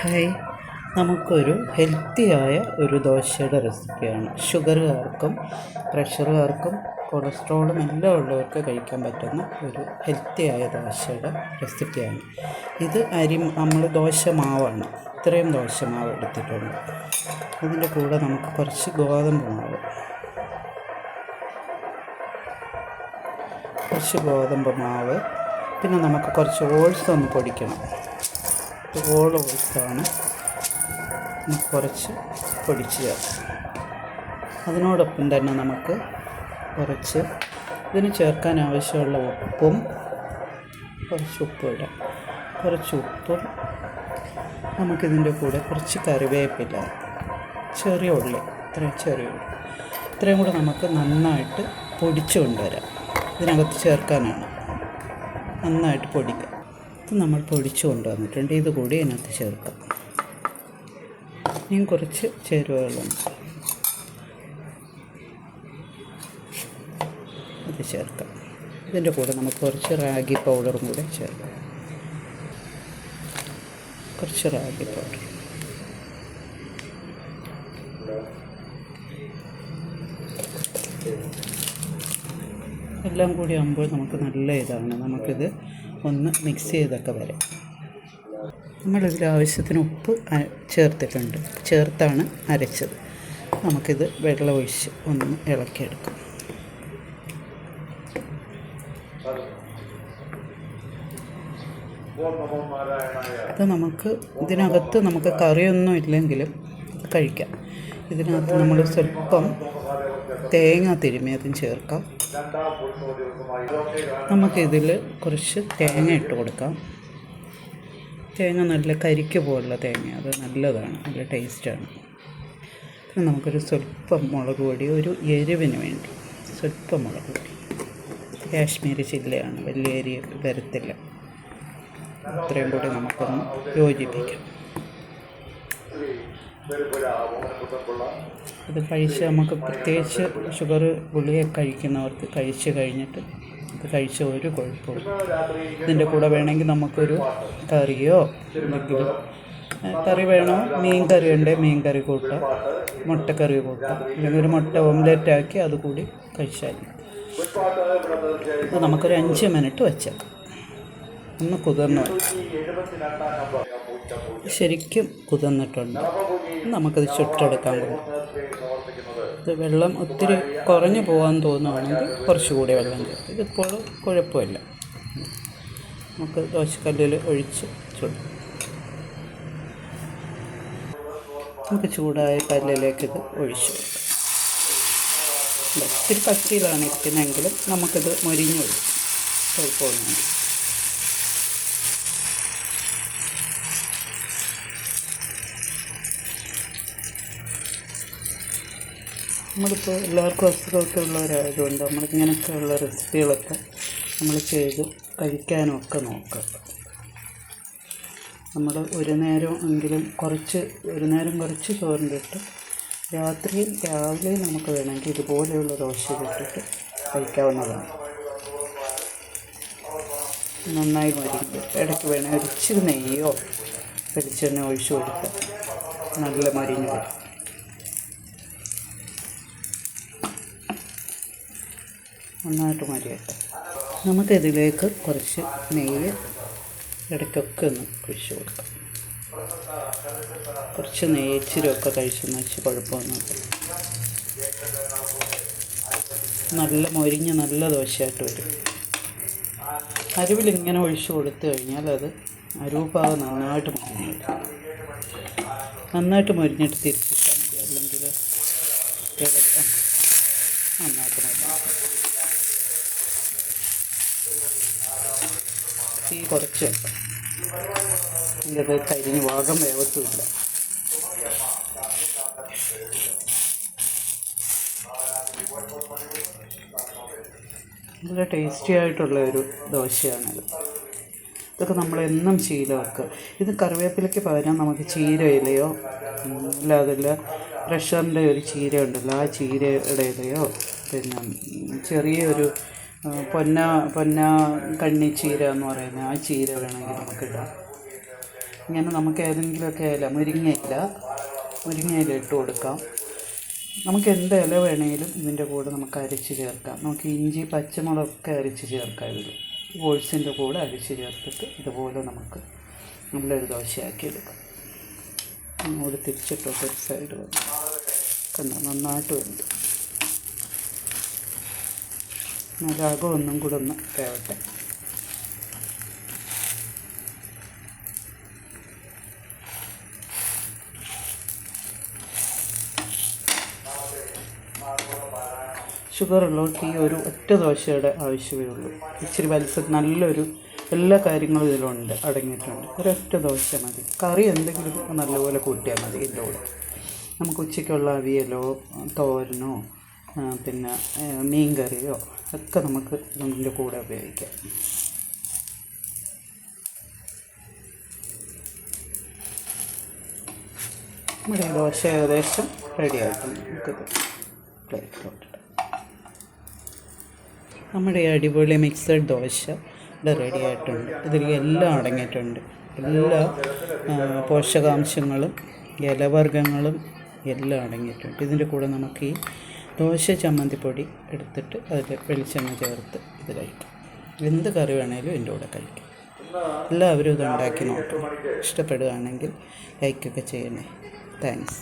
Hi. നമുക്കൊരു ഹെൽത്തിയായ ഒരു ദോശയുടെ റെസിപ്പിയാണ്. ഷുഗറുകാർക്കും പ്രഷറുകാർക്കും കൊളസ്ട്രോളും എല്ലാം ഉള്ളവർക്ക് കഴിക്കാൻ പറ്റുന്ന ഒരു ഹെൽത്തിയായ ദോശയുടെ റെസിപ്പിയാണ്. ഇത് അരി നമ്മൾ ദോശ മാവാണ്. ഇത്രയും ദോശ മാവ് എടുത്തിട്ടുണ്ട്. അതിന്റെ കൂടെ നമുക്ക് കുറച്ച് ഗോതമ്പ് മാവ്. കുറച്ച് ഗോതമ്പ് മാവ്. പിന്നെ നമുക്ക് കുറച്ച് ഓൾസ് ഒന്ന് പൊടിക്കണം. ഓൾ ഓൾസാണ് കുറച്ച് പൊടിച്ച് ചേർക്കാം. അതിനോടൊപ്പം തന്നെ നമുക്ക് കുറച്ച് ഇതിന് ചേർക്കാൻ ആവശ്യമുള്ള ഉപ്പും കുറച്ച് ഉപ്പ് ഇടാം. കുറച്ച് ഉപ്പും നമുക്കിതിന്റെ കൂടെ കുറച്ച് കറിവേപ്പില ചെറിയ ഉള്ളി ഇത്രയും ചെറിയ ഉള്ളി ഇത്രയും കൂടെ നമുക്ക് നന്നായിട്ട് പൊടിച്ചു കൊണ്ടുവരാം. ഇതിനകത്ത് ചേർക്കാനാണ്. നന്നായിട്ട് പൊടിക്കുക ഇത് നമ്മൾ പൊടിച്ചു കൊണ്ടുവന്നിട്ടുണ്ട്. ഇത് കൂടി ഇതിനകത്ത് ചേർക്കാം. ഇനിയും കുറച്ച് ചേരുവകളുണ്ട്. ഇത് ചേർക്കാം. ഇതിന്റെ കൂടെ നമുക്ക് കുറച്ച് റാഗി പൗഡറും കൂടെ ചേർക്കാം. കുറച്ച് റാഗി പൗഡർ. എല്ലാം കൂടി ആകുമ്പോൾ നമുക്ക് നല്ല ഇതാണ്. നമുക്കിത് ഒന്ന് മിക്സ് ചെയ്തൊക്കെ വരാം. നമ്മളിതിൽ ആവശ്യത്തിന് ഉപ്പ് ചേർത്തിട്ടുണ്ട്. ചേർത്താണ് അരച്ചത്. നമുക്കിത് വെള്ളം ഒഴിച്ച് ഒന്ന് ഇളക്കിയെടുക്കാം. അപ്പോൾ നമുക്ക് ഇതിനകത്ത് നമുക്ക് കറിയൊന്നും ഇല്ലെങ്കിലും കഴിക്കാം. ഇതിനകത്ത് നമ്മൾ സ്വല്പം തേങ്ങ തിരുമിയതും ചേർക്കാം. നമുക്കിതിൽ കുറച്ച് തേങ്ങ ഇട്ട് കൊടുക്കാം. തേങ്ങ നല്ല കരിക്ക് പോലുള്ള തേങ്ങ അത് നല്ലതാണ് നല്ല ടേസ്റ്റാണ്. പിന്നെ നമുക്കൊരു സ്വല്പം മുളക് പൊടി ഒരു എരിവിന് വേണ്ടി സ്വല്പം മുളക് പൊടി. കാശ്മീരി ചില്ലയാണ് വലിയ എരി വരത്തില്ല. അത്രയും കൂടി നമുക്കൊന്ന് യോജിപ്പിക്കാം. ഇത് കഴിച്ച് നമുക്ക് പ്രത്യേകിച്ച് ഷുഗർ ഗുളിക കഴിക്കുന്നവർക്ക് കഴിച്ച് കഴിഞ്ഞിട്ട് അത് കഴിച്ച ഒരു കുഴപ്പമില്ല ഇതിന്റെ കൂടെ വേണമെങ്കിൽ നമുക്കൊരു കറിയോ എന്തെങ്കിലും കറി വേണോ? മീൻ കറി ഉണ്ടെങ്കിൽ മീൻ കറി കൂട്ടാം. മുട്ടക്കറി കൂട്ടാം. അല്ലെങ്കിൽ ഒരു മുട്ട ഓംലെറ്റ് ആക്കി അത് കൂടി കഴിച്ചാൽ. നമുക്കൊരു അഞ്ച് മിനിറ്റ് വെച്ചേക്കാം. ഒന്ന് കുതിർന്ന് ശരിക്കും കുതിർന്നിട്ടുണ്ട്. നമുക്കത് ചുട്ടെടുക്കാൻ പോകും ഇത് വെള്ളം ഒത്തിരി കുറഞ്ഞു പോകാൻ തോന്നുവാണെങ്കിൽ കുറച്ചുകൂടി വെള്ളം ചേർത്ത്. ഇതിപ്പോൾ കുഴപ്പമില്ല. നമുക്ക് ദോശക്കല്ലിൽ ഒഴിച്ച് ചുടും. നമുക്ക് ചൂടായ കല്ലിലേക്ക് ഇത് ഒഴിച്ച് കൊടുക്കാം. ഇത്തിരി പച്ചയിലാണ് ഇരിക്കുന്നതെങ്കിലും നമുക്കിത് മൊരിഞ്ഞൊഴിക്കും കുഴപ്പമൊന്നുമില്ല. നമ്മളിപ്പോൾ എല്ലാവർക്കും അസുഖമൊക്കെ ഉള്ളവരായതുകൊണ്ട് നമ്മളിങ്ങനെയൊക്കെയുള്ള റെസിപ്പികളൊക്കെ നമ്മൾ ചെയ്ത് കഴിക്കാനും ഒക്കെ നോക്കാം. നമ്മൾ ഒരു നേരം എങ്കിലും കുറച്ച് ഒരു നേരം കുറച്ച് ചോറിന്റെ രാത്രിയും രാവിലെയും നമുക്ക് വേണമെങ്കിൽ ഇതുപോലെയുള്ള ദോശ ഇട്ടിട്ട് കഴിക്കാവുന്നതാണ്. നന്നായി മരിക്കും ഇടയ്ക്ക് വേണമെങ്കിൽ ഒരിച്ചിരി നെയ്യോ വെളിച്ചെണ്ണ ഒഴിച്ചു കൊടുത്താൽ നല്ല മരിഞ്ഞ് വരും. നന്നായിട്ട് മരിയട്ടെ നമുക്കിതിലേക്ക് കുറച്ച് നെയ്യ് ഇടയ്ക്കൊക്കെ ഒന്ന് ഒഴിച്ച് കൊടുക്കാം. കുറച്ച് നെയ്യ് ഇച്ചിരിയൊക്കെ കഴിച്ചെന്ന് വെച്ച് കുഴപ്പമൊന്നുമില്ല നല്ല മൊരിഞ്ഞ് നല്ല ദോശയായിട്ട് വരും. അരുവിൽ ഇങ്ങനെ ഒഴിച്ച് കൊടുത്തു കഴിഞ്ഞാൽ അത് അരുവിഭാഗം നന്നായിട്ട് മൊരിഞ്ഞു നന്നായിട്ട് മൊരിഞ്ഞിട്ട് തിരിച്ചിട്ടാൽ അല്ലെങ്കിൽ നന്നായിട്ട് മതി തീ കുറച്ച് ഇതിന്റെ ഇത് കരിഞ്ഞ് ഭാഗം വേവത്തുമില്ല നല്ല ടേസ്റ്റി ആയിട്ടുള്ള ഒരു ദോശയാണിത്. ഇതൊക്കെ നമ്മൾ എന്നും ശീലമാക്കുക ഇത് കറിവേപ്പിലയ്ക്ക് പകരം നമുക്ക് ചീര ഇലയോ അല്ലാതെ പ്രഷറിന്റെ ഒരു ചീര ഉണ്ടല്ലോ ആ ചീരയുടെ ഇലയോ പിന്നെ ചെറിയൊരു പൊന്ന പൊന്ന കണ്ണി ചീര എന്ന് പറയുന്ന ആ ചീര വേണമെങ്കിൽ നമുക്കിടാം ഇങ്ങനെ നമുക്ക് ഏതെങ്കിലുമൊക്കെ ഇല മുരിങ്ങയില മുരിങ്ങയില ഇട്ട് കൊടുക്കാം. നമുക്ക് എന്ത് ഇല വേണമെങ്കിലും ഇതിന്റെ കൂടെ നമുക്ക് അരച്ച് ചേർക്കാം. നമുക്ക് ഇഞ്ചി പച്ചമുളകൊക്കെ അരച്ച് ചേർക്കാം ഇതിൽ. ഓൾസിന്റെ കൂടെ അരച്ച് ചേർത്തിട്ട് ഇതുപോലെ നമുക്ക് നല്ലൊരു ദോശയാക്കി എടുക്കാം. അങ്ങോട്ട് തിരിച്ചിട്ടൊക്കെ ഒരു സൈഡ് വന്നു. കണ്ടോ? നന്നായിട്ട് വരുന്നുണ്ട് അകം ഒന്നും കൂടെ ഒന്ന് വേവട്ടെ ഷുഗർ ഉള്ളവർക്ക് ഈ ഒരു ഒറ്റ ദോശയുടെ ആവശ്യമേ ഉള്ളൂ. ഇച്ചിരി വലിപ്പം നല്ലൊരു എല്ലാ കാര്യങ്ങളും ഇതിലുണ്ട് അടങ്ങിയിട്ടുണ്ട്. ഒരൊറ്റ ദോശ മതി. കറി എന്തെങ്കിലും നല്ലപോലെ കൂട്ടിയാൽ മതി ഇതിന്റെ കൂടെ. നമുക്ക് ഉച്ചയ്ക്കുള്ള അവിയലോ തോരനോ പിന്നെ മീൻ കറിയോ ഒക്കെ നമുക്ക് ഇതിന്റെ കൂടെ ഉപയോഗിക്കാം. നമ്മുടെ ദോശ ഏകദേശം റെഡി ആയിട്ടുണ്ട്. നമുക്കത് പ്ലേറ്റിലോട്ട് നമ്മുടെ അടിപൊളി മിക്സഡ് ദോശ ഇവിടെ റെഡി ആയിട്ടുണ്ട്. ഇതിൽ എല്ലാം അടങ്ങിയിട്ടുണ്ട്. എല്ലാ പോഷകാംശങ്ങളും ഇലവർഗങ്ങളും എല്ലാം അടങ്ങിയിട്ടുണ്ട്. ഇതിന്റെ കൂടെ നമുക്ക് ഈ ദോശ ചമ്മന്തിപ്പൊടി എടുത്തിട്ട് അതിൽ വെളിച്ചെണ്ണ ചേർത്ത് ഇത് കഴിക്കും. എന്ത് കറി വേണേലും എന്റെ കൂടെ കഴിക്കും. എല്ലാവരും ഇത് ഉണ്ടാക്കി നോക്കണം ഇഷ്ടപ്പെടുകയാണെങ്കിൽ ലൈക്കൊക്കെ ചെയ്യണേ. താങ്ക്സ്.